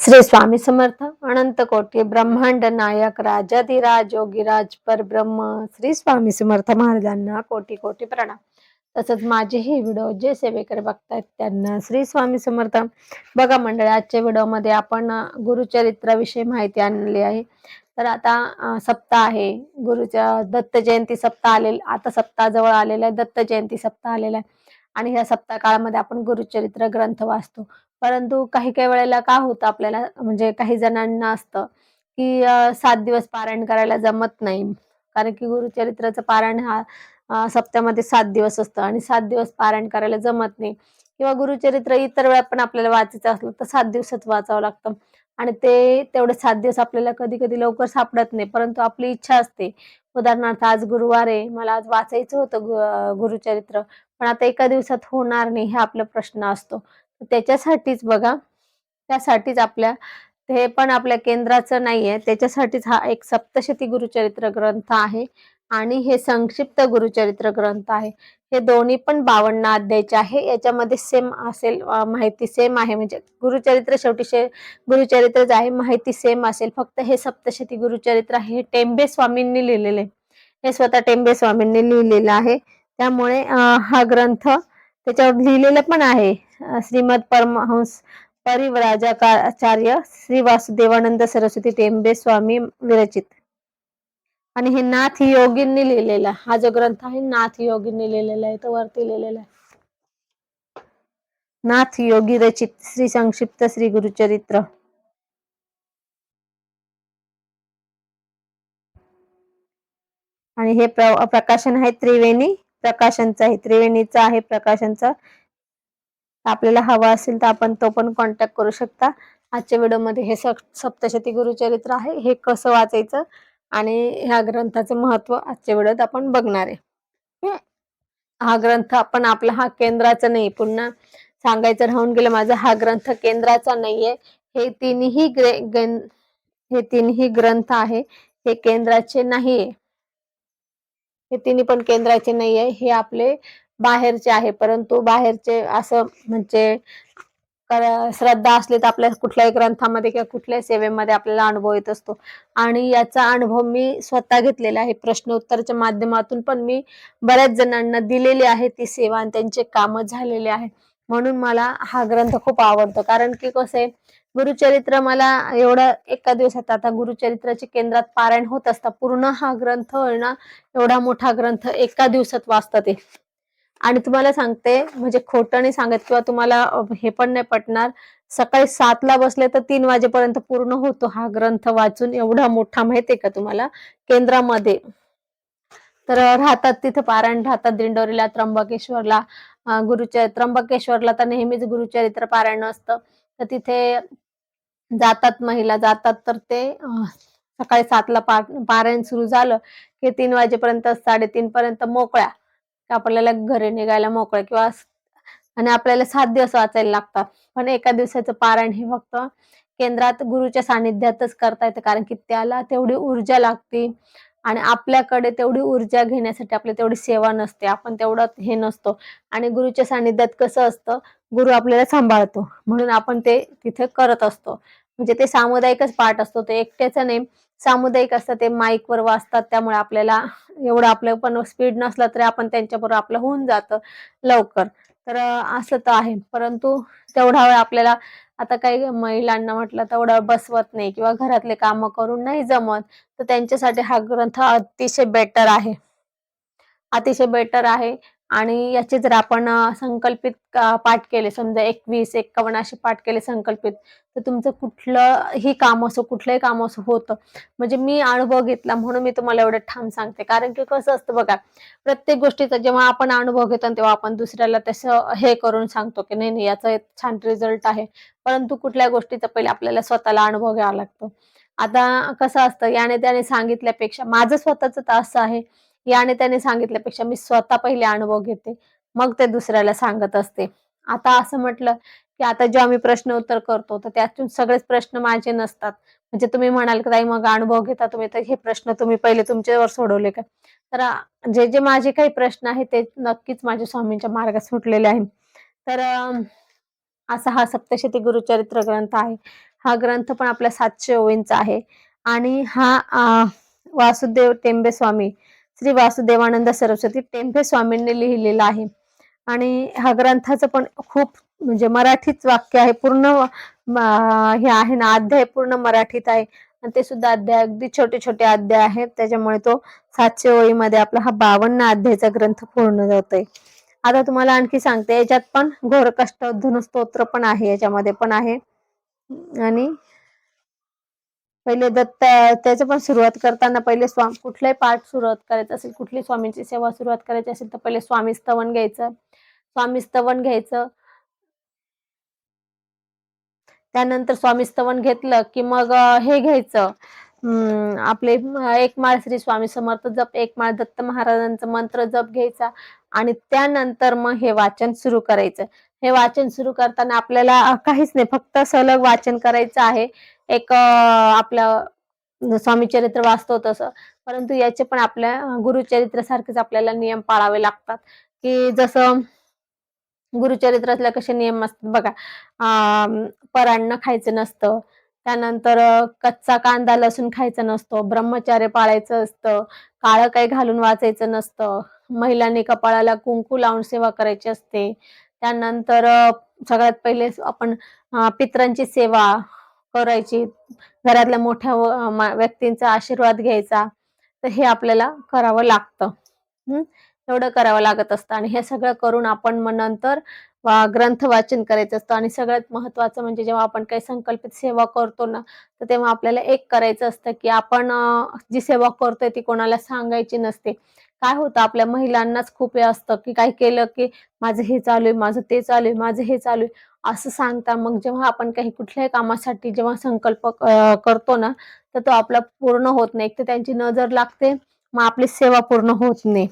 श्री स्वामी समर्थ अनंत कोटी ब्रह्मांड नायक राजाधिराज योगीराज परब्रह्म श्री स्वामी समर्थ महाराजांना कोटी कोटी प्रणाम. तसंच माझे हे व्हिडिओ जे सेवेकर बघतायत त्यांना श्री स्वामी समर्थ. बघा मंडळी आजच्या व्हिडिओमध्ये आपण गुरुचरित्राविषयी माहिती आणली आहे. तर आता सप्ताह आहे. गुरुच्या दत्त जयंती सप्ताह आलेल आता सप्ताह जवळ आलेला आहे. दत्त जयंती सप्ताह आलेला आहे. आणि ह्या सप्ताह काळामध्ये आपण गुरुचरित्र ग्रंथ वाचतो. परंतु काही काही वेळेला का होतं आपल्याला म्हणजे काही जणांना असतं की सात दिवस पारायण करायला जमत नाही. कारण की गुरुचरित्राचं पारायण हा सप्त्यामध्ये सात दिवस असतं आणि सात दिवस पारायण करायला जमत नाही. किंवा गुरुचरित्र इतर वेळा पण आपल्याला वाचायचं असलं तर सात दिवसात वाचावं लागतं. आणि ते तेवढे सात दिवस आपल्याला कधी कधी लवकर सापडत नाही. परंतु आपली इच्छा असते. उदाहरणार्थ आज गुरुवार आहे. मला आज वाचायचं होतं गुरुचरित्र. पण आता एका दिवसात होणार नाही हा आपला प्रश्न असतो. त्याच्यासाठीच बघा. त्यासाठीच आपल्या हे पण आपल्या केंद्राचं नाहीये. त्याच्यासाठीच हा एक सप्तशती गुरुचरित्र ग्रंथ आहे आणि हे संक्षिप्त गुरुचरित्र ग्रंथ आहे. हे दोन्ही पण बावन्न अध्यायचे आहे. याच्यामध्ये सेम असेल माहिती सेम आहे. म्हणजे गुरुचरित्र शेवटी शे गुरुचरित्रच आहे माहिती सेम असेल. फक्त हे सप्तशती गुरुचरित्र आहे. हे टेंबे स्वामींनी लिहिलेले. हे स्वतः टेंबे स्वामींनी लिहिलेलं आहे. त्यामुळे हा ग्रंथ त्याच्यावर लिहिलेलं पण आहे. श्रीमद परमहंस परिवराजाचार्य श्री वासुदेवानंद सरस्वती टेंबे स्वामी विरचित. आणि हे नाथ योगींनी लिहिलेला हा जो ग्रंथ आहे नाथ योगींनी लिहिलेला आहे तो वरती लिहिलेला आहे. नाथ योगी रचित श्री संक्षिप्त श्री गुरुचरित्र. आणि हे प्रकाशन आहे त्रिवेणी प्रकाशनचं आहे त्रिवेणीचं आहे प्रकाशनचं. आपल्याला हवा असेल तर आपण तो पण कॉन्टॅक्ट करू शकता. आजच्या व्हिडिओमध्ये हे सप्तशती गुरुचरित्र आहे. हे कसं वाचायचं आणि ह्या ग्रंथाचं महत्त्व आजच्या व्हिडिओत आपण बघणार आहे. हा. ग्रंथ आपण आपला हा केंद्राचा नाही. पुन्हा सांगायचं राहून गेलं माझा हा ग्रंथ केंद्राचा नाहीये. हे तिन्ही हे तिन्ही ग्रंथ आहे. हे केंद्राचे नाहीये. हे तिन्ही पण केंद्राचे नाहीये. हे आपले बाहेरचे आहे परंतु बाहेरचे असं म्हणजे श्रद्धा असली तर आपल्या कुठल्याही ग्रंथामध्ये किंवा कुठल्याही सेवेमध्ये आपल्याला अनुभव येत असतो. आणि याचा अनुभव मी स्वतः घेतलेला आहे. प्रश्नोत्तरच्या माध्यमातून पण मी बऱ्याच जणांना दिलेली आहे ती सेवा आणि त्यांचे काम झालेले आहे. म्हणून मला हा ग्रंथ खूप आवडतो. कारण की कसं आहे गुरुचरित्र मला एवढं एका दिवसात आता गुरुचरित्राचे केंद्रात पारायण होत असता पूर्ण हा ग्रंथ ना एवढा मोठा ग्रंथ एका दिवसात वाचतात ते. आणि तुम्हाला सांगते म्हणजे खोटं नाही सांगत किंवा तुम्हाला हे पण नाही पटणार. सकाळी सातला बसले तर तीन वाजेपर्यंत पूर्ण होतो हा ग्रंथ वाचून. एवढा मोठा माहितीये का तुम्हाला? केंद्रामध्ये. तर राहतात तिथे पारायण राहतात दिंडोरीला त्र्यंबकेश्वरला. अ, गुरुचर त्र्यंबकेश्वरला तर नेहमीच गुरुचरित्र पारायण असतं. तर तिथे जातात महिला जातात तर ते सकाळी सातला पारायण सुरू झालं की तीन वाजेपर्यंत साडेतीन पर्यंत मोकळ्या. आपल्याला घरी निघायला मोकळं किंवा आणि आपल्याला सात दिवस वाचायला लागतात पण एका दिवसाचं पारायण हे फक्त केंद्रात गुरुच्या सानिध्यातच करता येतं. कारण की त्याला तेवढी ऊर्जा लागते आणि आपल्याकडे तेवढी ऊर्जा घेण्यासाठी आपली तेवढी सेवा नसते. आपण तेवढं हे नसतो. आणि गुरुच्या सानिध्यात कसं असतं? गुरु आपल्याला सांभाळतो. म्हणून आपण ते तिथे करत असतो. म्हणजे ते सामुदायिकच पाठ असतो. ते एकट्याचं नाही. सामुदायिक असतं ते माईकवर वाचतात त्यामुळे आपल्याला एवढं आपलं पण स्पीड नसलं तरी आपण त्यांच्याबरोबर आपलं होऊन जातं लवकर. तर असं तर आहे. परंतु तेवढा वेळ आपल्याला आता काही महिलांना म्हटलं तेवढं बसवत नाही किंवा घरातले कामं करून नाही जमत तर त्यांच्यासाठी हा ग्रंथ अतिशय बेटर आहे. अतिशय बेटर आहे. आणि याचे जर आपण संकल्पित पाठ केले समजा एकवीस एक्कावन्न असे पाठ केले संकल्पित तर तुमचं कुठलंही काम असो कुठलंही काम असो होतं. म्हणजे मी अनुभव घेतला म्हणून मी तुम्हाला एवढं ठाम सांगते. कारण की कसं असतं बघा प्रत्येक गोष्टीचा जेव्हा आपण अनुभव घेतो तेव्हा आपण दुसऱ्याला तसं हे करून सांगतो की नाही नाही याचा एक छान रिझल्ट आहे. परंतु कुठल्या गोष्टीचा पहिले आपल्याला स्वतःला अनुभव घ्यावा लागतो. आता कसं असतं याने त्याने सांगितल्यापेक्षा माझं स्वतःच तर असं आहे. याने त्याने सांगितल्यापेक्षा मी स्वतः पहिले अनुभव घेते. मग ते दुसऱ्याला सांगत असते. आता असं म्हटलं की आता जेव्हा मी प्रश्न उत्तर करतो तर त्यातून सगळेच प्रश्न माझे नसतात. म्हणजे तुम्ही म्हणाल की ताई मग अनुभव घेता तुम्ही तर हे प्रश्न तुम्ही पहिले तुमच्यावर सोडवले का? तर जे जे माझे काही प्रश्न आहेत ते नक्कीच माझ्या स्वामींच्या मार्गात सुटलेले आहे तर असा हा सप्तशती गुरुचरित्र ग्रंथ आहे. हा ग्रंथ पण आपल्या सातशे ओवींचा आहे. आणि हा वासुदेव टेंबे स्वामी श्री वासुदेवानंद सरस्वती टेंभे स्वामींनी लिहिलेला आहे. आणि हा ग्रंथाचं पण खूप म्हणजे मराठीच वाक्य आहे. पूर्ण म, हे आहे ना अध्याय पूर्ण मराठीत आहे. आणि ते सुद्धा अध्याय अगदी छोटे छोटे अध्याय आहेत. त्याच्यामुळे तो सातशे ओळीमध्ये आपला हा बावन्न अध्यायचा ग्रंथ पूर्ण जातोय आता तुम्हाला आणखी सांगते याच्यात पण घोर कष्ट पण आहे याच्यामध्ये पण आहे. आणि पहिले दत्त त्याचं पण सुरुवात करताना पहिले स्वाम कुठलाही पाठ सुरुवात करायचं असेल कुठली स्वामींची सेवा सुरुवात करायची असेल तर पहिले स्वामी स्तवन घ्यायचं. स्वामी स्तवन घ्यायचं. त्यानंतर स्वामी स्तवन घेतलं की मग हे घ्यायचं. हम्म, आपले एक माळ श्री स्वामी समर्थ जप एक माळ दत्त महाराजांचा मंत्र जप घ्यायचा. आणि त्यानंतर मग हे वाचन सुरू करायचं. हे वाचन सुरू करताना आपल्याला काहीच नाही फक्त सलग वाचन करायचं आहे. एक आपलं स्वामी चरित्र वाचतो तसं. परंतु याचे पण आपल्या गुरुचरित्र सारखेच आपल्याला नियम पाळावे लागतात. की जसं गुरुचरित्रातले कसे नियम असतात बघा. परान्न खायचं नसतं. त्यानंतर कच्चा कांदा लसूण खायचं नसतो. ब्रह्मचार्य पाळायचं असतं. काळं काही घालून वाचायचं नसतं. महिलांनी कपाळाला कुंकू लावून सेवा करायची असते. त्यानंतर सगळ्यात पहिले आपण पित्रांची पितरांची सेवा करायची. घरातल्या मोठ्या व्यक्तींचा आशीर्वाद घ्यायचा. तर हे आपल्याला करावं लागतं. हम्म एवढं करावं लागत असतं. आणि हे सगळं करून आपण मग नंतर ग्रंथ वाचन करायचं असतं आणि सगळ्यात महत्वाचं म्हणजे जेव्हा आपण काही संकल्पित सेवा करतो ना तर तेव्हा आपल्याला एक करायचं असतं की आपण जी सेवा करतोय ती कोणाला सांगायची नसते. काय होतं आपल्या महिलांनाच खूप हे असतं की काय केलं की माझं हे चालू आहे माझं ते चालू आहे माझं हे चालू आहे. असं सांगता मग जेव्हा आपण काही कुठल्याही कामासाठी जेव्हा संकल्प करतो ना तर तो आपला पूर्ण होत नाही. एक तर त्यांची नजर लागते मग आपली सेवा पूर्ण होत नाही.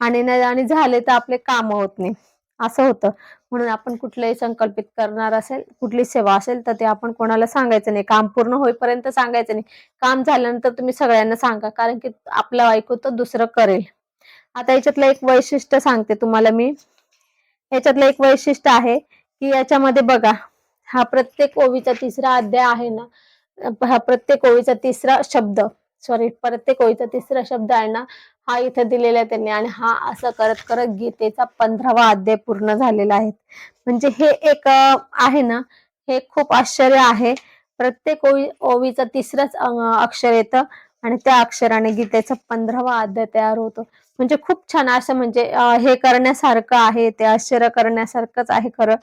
आणि न आणि झाले तर आपले काम होत नाही. असं होतं. म्हणून आपण कुठलंही संकल्पित करणार असेल कुठली सेवा असेल तर ते आपण कोणाला सांगायचं नाही. काम पूर्ण होईपर्यंत सांगायचं नाही. काम झाल्यानंतर तुम्ही सगळ्यांना सांगा कारण की आपलं ऐकू तर दुसरं करेल. आता याच्यातलं एक वैशिष्ट्य सांगते तुम्हाला मी. याच्यातलं एक वैशिष्ट्य आहे की याच्यामध्ये बघा हा प्रत्येक ओवीचा तिसरा अध्याय आहे ना हा प्रत्येक ओळीचा तिसरा शब्द सॉरी प्रत्येक ओळीचा तिसरा शब्द आहे ना हा इथे दिलेला आहे त्यांनी आणि हा असं करत करत गीतेचा पंधरावा अध्याय पूर्ण झालेला आहे. म्हणजे हे एक आहे ना हे खूप आश्चर्य आहे. प्रत्येक ओळी ओवीचं तिसरंच अक्षर येतं आणि त्या अक्षराने गीतेचा पंधरावा अध्याय तयार होतो. म्हणजे खूप छान असं म्हणजे हे करण्यासारखं आहे ते आश्चर्य करण्यासारखंच आहे खरं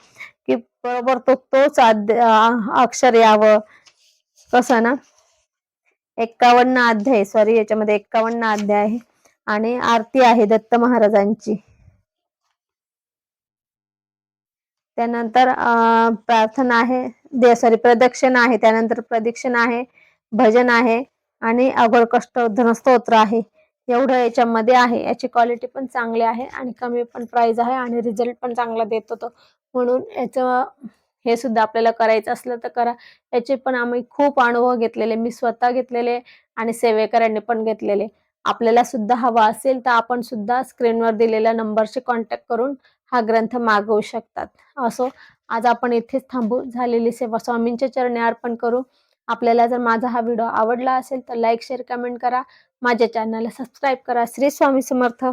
की बरोबर तो तोच अक्षर यावं. कसं ना एक्कावन्न अध्याय सॉरी याच्यामध्ये एक्कावन्न अध्याय आहे. आणि आरती आहे दत्त महाराजांची. त्यानंतर प्रार्थना आहे दे सॉरी प्रदक्षिणा आहे त्यानंतर प्रदक्षिणा आहे भजन आहे आणि अघोर कष्ट स्तोत्र आहे. एवढं याच्यामध्ये आहे. याची क्वालिटी पण चांगली आहे आणि कमी पण प्राइस आहे आणि रिझल्ट पण चांगला देतो तो. म्हणून याचं हे सुद्धा आपल्याला करायचं असलं तर करा. याचे पण आम्ही खूप अनुभव घेतलेले. मी स्वतः घेतलेले आणि सेवेकरांनी पण घेतलेले. आपल्याला सुद्धा हवा असेल तर आपण सुद्धा स्क्रीनवर दिलेल्या नंबरशी कॉन्टॅक्ट करून हा ग्रंथ मागवू शकतात. असो आज आपण इथेच थांबू. झालेली सेवा स्वामींच्या चरणी अर्पण करू. आपल्याला जर माझा हा व्हिडिओ आवडला असेल तर लाईक शेअर कमेंट करा. माझ्या चॅनलला सबस्क्राईब करा. श्री स्वामी समर्थ.